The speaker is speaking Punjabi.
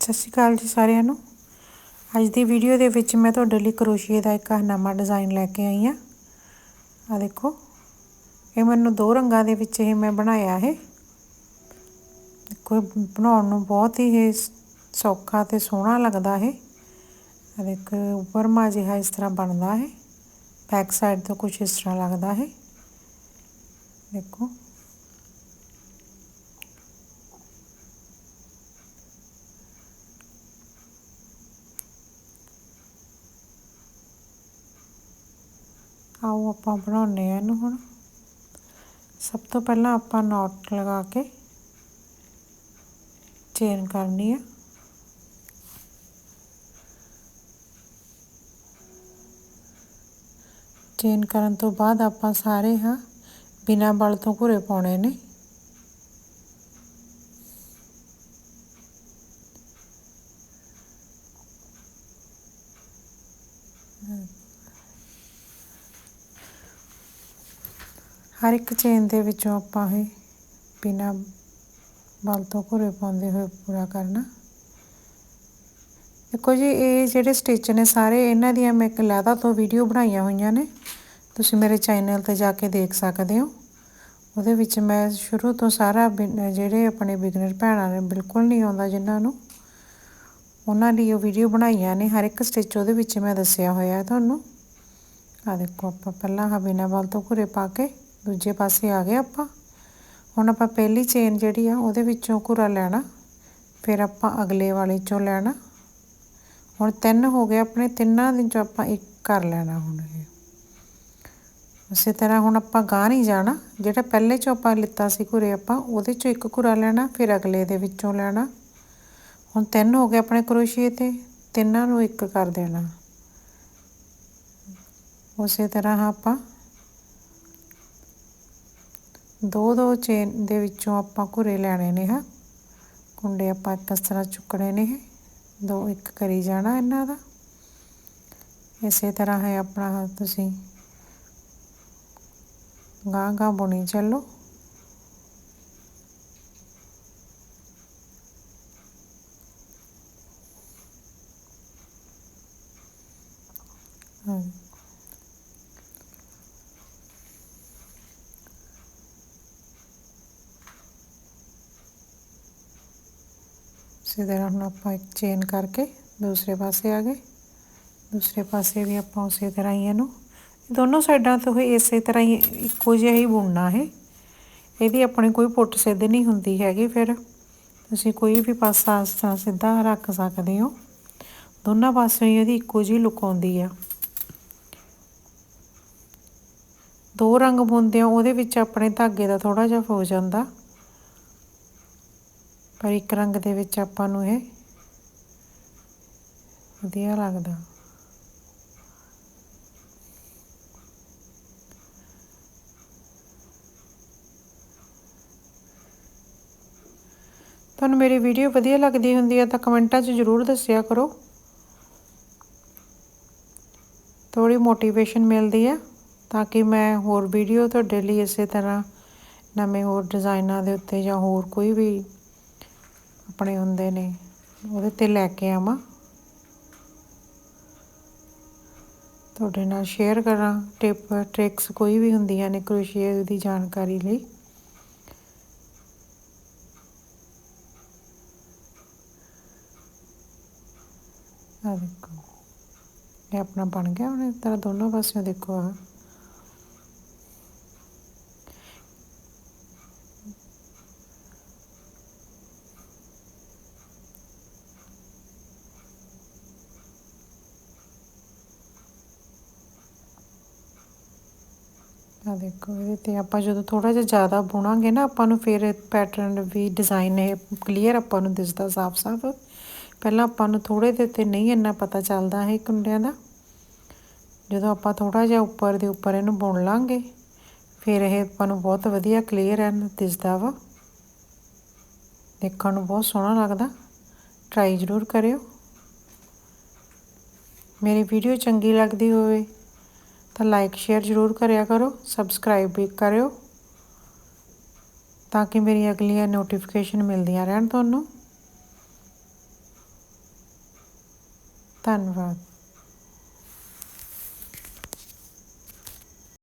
ਸਤਿ ਸ਼੍ਰੀ ਅਕਾਲ ਜੀ ਸਾਰਿਆਂ ਨੂੰ। ਅੱਜ ਦੀ ਵੀਡੀਓ ਦੇ ਵਿੱਚ ਮੈਂ ਤੁਹਾਡੇ ਲਈ ਕਰੋਸ਼ੀਏ ਦਾ ਇੱਕ ਨਵਾਂ ਡਿਜ਼ਾਈਨ ਲੈ ਕੇ ਆਈ ਹਾਂ। ਆ ਦੇਖੋ, ਇਹ ਮੈਨੂੰ ਦੋ ਰੰਗਾਂ ਦੇ ਵਿੱਚ ਇਹ ਮੈਂ ਬਣਾਇਆ ਹੈ। ਕੋਈ ਬਣਾਉਣ ਨੂੰ ਬਹੁਤ ਹੀ ਇਹ ਸੌਖਾ ਤੇ ਸੋਹਣਾ ਲੱਗਦਾ ਹੈ। ਆ ਦੇਖ ਉੱਪਰ ਮਾ ਜਿਹਾ ਇਸ ਤਰ੍ਹਾਂ ਬਣਦਾ ਹੈ। ਬੈਕ ਸਾਈਡ ਤੋਂ ਕੁਝ ਇਸ ਤਰ੍ਹਾਂ ਲੱਗਦਾ ਹੈ। ਦੇਖੋ ਆਓ ਆਪਾਂ ਬਣਾਉਨੇ ਆ ਇਹਨੂੰ ਹੁਣ। ਸਭ ਤੋਂ ਪਹਿਲਾਂ ਆਪਾਂ ਨੋਟ ਲਗਾ ਕੇ ਚੇਨ ਕਰਨੀ ਆ। ਚੇਨ ਕਰਨ ਤੋਂ ਬਾਅਦ ਆਪਾਂ ਸਾਰੇ ਹਾਂ ਬਿਨਾ ਬਲ ਤੋਂ ਘੁਰੇ ਪਾਉਣੇ ਨੇ। ਹਰ ਇੱਕ ਚੇਨ ਦੇ ਵਿੱਚੋਂ ਆਪਾਂ ਇਹ ਬਿਨਾ ਬਲ ਤੋਂ ਘੁਰੇ ਪਾਉਂਦੇ ਹੋਏ ਪੂਰਾ ਕਰਨਾ। ਦੇਖੋ ਜੀ, ਇਹ ਜਿਹੜੇ ਸਟਿਚ ਨੇ ਸਾਰੇ ਇਹਨਾਂ ਦੀਆਂ ਮੈਂ ਇੱਕ ਲਹਿਦਾ ਤੋਂ ਵੀਡੀਓ ਬਣਾਈਆਂ ਹੋਈਆਂ ਨੇ। ਤੁਸੀਂ ਮੇਰੇ ਚੈਨਲ ਤੇ ਜਾ ਕੇ ਦੇਖ ਸਕਦੇ ਹੋ। ਉਹਦੇ ਵਿੱਚ ਮੈਂ ਸ਼ੁਰੂ ਤੋਂ ਸਾਰਾ ਜਿਹੜੇ ਆਪਣੇ ਬਿਗਨਰ ਭੈਣਾਂ ਨੇ, ਬਿਲਕੁਲ ਨਹੀਂ ਆਉਂਦਾ ਜਿਨ੍ਹਾਂ ਨੂੰ। ਉਹਨਾਂ ਲਈ ਉਹ ਵੀਡੀਓ ਬਣਾਈਆਂ ਨੇ, ਹਰ ਇੱਕ ਸਟਿਚ ਉਹਦੇ ਵਿੱਚ ਮੈਂ ਦੱਸਿਆ ਹੋਇਆ ਤੁਹਾਨੂੰ। ਆ ਦੇਖੋ ਆਪਾਂ ਪਹਿਲਾਂ ਹਾਂ ਬਿਨਾ ਬਲ ਤੋਂ ਘੁਰੇ ਪਾ ਕੇ ਦੂਜੇ ਪਾਸੇ ਆ ਗਏ ਆਪਾਂ। ਹੁਣ ਆਪਾਂ ਪਹਿਲੀ ਚੇਨ ਜਿਹੜੀ ਆ, ਉਹਦੇ ਵਿੱਚੋਂ ਘੁਰਾ ਲੈਣਾ, ਫਿਰ ਆਪਾਂ ਅਗਲੇ ਵਾਲੇ ਚੋਂ ਲੈਣਾ। ਹੁਣ ਤਿੰਨ ਹੋ ਗਏ ਆਪਣੇ, ਤਿੰਨਾਂ ਦੇ ਚੋਂ ਆਪਾਂ ਇੱਕ ਕਰ ਲੈਣਾ ਹੁਣ ਇਹ। ਉਸੇ ਤਰ੍ਹਾਂ ਹੁਣ ਆਪਾਂ ਗਾਂ ਨਹੀਂ ਜਾਣਾ, ਜਿਹੜਾ ਪਹਿਲੇ ਚੋਂ ਆਪਾਂ ਲਿੱਤਾ ਸੀ ਘੁਰੇ ਆਪਾਂ, ਉਹਦੇ ਚੋਂ ਇੱਕ ਘੁਰਾ ਲੈਣਾ, ਫਿਰ ਅਗਲੇ ਦੇ ਵਿੱਚੋਂ ਲੈਣਾ। ਹੁਣ ਤਿੰਨ ਹੋ ਗਏ ਆਪਣੇ ਕਰੋਸ਼ੀਏ ਤੇ, ਤਿੰਨਾਂ ਨੂੰ ਇੱਕ ਕਰ ਦੇਣਾ। ਉਸੇ ਤਰ੍ਹਾਂ ਆਪਾਂ ਦੋ ਦੋ ਚੇਨ ਦੇ ਵਿੱਚੋਂ ਆਪਾਂ ਘੁਰੇ ਲੈਣੇ ਨੇ ਹਾਂ ਕੁੰਡੇ ਆਪਾਂ ਇਸ ਤਰ੍ਹਾਂ ਚੁੱਕਣੇ ਨੇ ਦੋ, ਇੱਕ ਕਰੀ ਜਾਣਾ ਇਹਨਾਂ ਦਾ। ਇਸੇ ਤਰ੍ਹਾਂ ਹੈ ਆਪਣਾ ਤੁਸੀਂ ਗਾਂ ਗਾਂ ਬੁਣੀ ਚੱਲੋ। ਹਾਂ ਇਸੇ ਤਰ੍ਹਾਂ ਹੁਣ ਆਪਾਂ ਇੱਕ ਚੇਨ ਕਰਕੇ ਦੂਸਰੇ ਪਾਸੇ ਆ ਗਏ। ਦੂਸਰੇ ਪਾਸੇ ਵੀ ਆਪਾਂ ਉਸੇ ਤਰ੍ਹਾਂ ਹੀ ਇਹਨੂੰ। ਦੋਨੋਂ ਸਾਈਡਾਂ ਤੋਂ ਹੀ ਇਸੇ ਤਰ੍ਹਾਂ ਹੀ ਇੱਕੋ ਜਿਹਾ ਹੀ ਬੁਣਨਾ ਹੈ ਇਹਦੀ ਆਪਣੀ ਕੋਈ ਪੁੱਟ ਸਿੱਧ ਨਹੀਂ ਹੁੰਦੀ ਹੈਗੀ, ਫਿਰ ਤੁਸੀਂ ਕੋਈ ਵੀ ਪਾਸਾ ਇਸ ਤਰ੍ਹਾਂ ਸਿੱਧਾ ਰੱਖ ਸਕਦੇ ਹੋ। ਦੋਨਾਂ ਪਾਸਿਓਂ ਹੀ ਇਹਦੀ ਇੱਕੋ ਜਿਹੀ ਲੁੱਕ ਆਉਂਦੀ ਆ। ਦੋ ਰੰਗ ਬੁਣਦੇ ਆ ਉਹਦੇ ਵਿੱਚ ਆਪਣੇ ਧਾਗੇ ਦਾ ਥੋੜਾ ਜਿਹਾ ਹੋ ਜਾਂਦਾ। ਪਰ ਇੱਕ ਰੰਗ ਦੇ ਵਿੱਚ ਆਪਾਂ ਨੂੰ ਇਹ ਵਧੀਆ ਲੱਗਦਾ। ਤੁਹਾਨੂੰ ਮੇਰੀ ਵੀਡੀਓ ਵਧੀਆ ਲੱਗਦੀ ਹੁੰਦੀ ਹੈ ਤਾਂ ਕਮੈਂਟਾਂ 'ਚ ਜ਼ਰੂਰ ਦੱਸਿਆ ਕਰੋ। ਥੋੜੀ ਮੋਟੀਵੇਸ਼ਨ ਮਿਲਦੀ ਹੈ ਤਾਂ ਕਿ ਮੈਂ ਹੋਰ ਵੀਡੀਓ ਤੁਹਾਡੇ ਲਈ ਇਸੇ ਤਰ੍ਹਾਂ ਨਵੇਂ ਹੋਰ ਡਿਜ਼ਾਈਨਾਂ ਦੇ ਉੱਤੇ ਜਾਂ ਹੋਰ ਕੋਈ ਵੀ ਆਪਣੇ ਹੁੰਦੇ ਨੇ, ਉਹਦੇ ਤੇ ਲੈ ਕੇ ਆਵਾਂ। ਤੁਹਾਡੇ ਨਾਲ ਸ਼ੇਅਰ ਕਰਾਂ ਟਿਪ ਟ੍ਰਿਕਸ ਕੋਈ ਵੀ ਹੁੰਦੀਆਂ ਨੇ ਕਰੋਸ਼ੀਏ ਦੀ ਜਾਣਕਾਰੀ ਲਈ। ਆ ਦੇਖੋ, ਇਹ ਆਪਣਾ ਬਣ ਗਿਆ, ਹੁਣ ਇਸ ਤਰ੍ਹਾਂ ਦੋਨੋਂ ਪਾਸਿਓਂ ਦੇਖੋ ਆ ਆ ਦੇਖੋ ਇਹਦੇ ਤੇ ਆਪਾਂ ਜਦੋਂ ਥੋੜਾ ਜਿਹਾ ਜ਼ਿਆਦਾ ਬੁਣਾਂਗੇ ਨਾ, ਆਪਾਂ ਨੂੰ ਫਿਰ ਪੈਟਰਨ ਵੀ ਡਿਜ਼ਾਈਨ ਇਹ ਕਲੀਅਰ ਆਪਾਂ ਨੂੰ ਦਿਸਦਾ ਸਾਫ਼-ਸਾਫ਼ ਪਹਿਲਾਂ ਆਪਾਂ ਨੂੰ ਥੋੜੇ ਦੇ ਉੱਤੇ ਨਹੀਂ ਇੰਨਾ ਪਤਾ ਚੱਲਦਾ ਹੈ ਕੁੰਡਿਆਂ ਦਾ। ਜਦੋਂ ਆਪਾਂ ਥੋੜਾ ਜਿਹਾ ਉੱਪਰ ਦੇ ਉੱਪਰ ਇਹਨੂੰ ਬੁਣ ਲਾਂਗੇ, ਫਿਰ ਇਹ ਆਪਾਂ ਨੂੰ ਬਹੁਤ ਵਧੀਆ ਕਲੀਅਰ ਐਨ ਦਿਸਦਾ ਵਾ। ਦੇਖਣ ਨੂੰ ਬਹੁਤ ਸੋਹਣਾ ਲੱਗਦਾ। ਟਰਾਈ ਜ਼ਰੂਰ ਕਰਿਓ। ਮੇਰੀ ਵੀਡੀਓ ਚੰਗੀ ਲੱਗਦੀ ਹੋਵੇ। तो लाइक शेयर ज़रूर करो सबसक्राइब भी करो ताकि मेरी अगलिया नोटिफिकेशन मिलती रहन थोनों। धन्यवाद।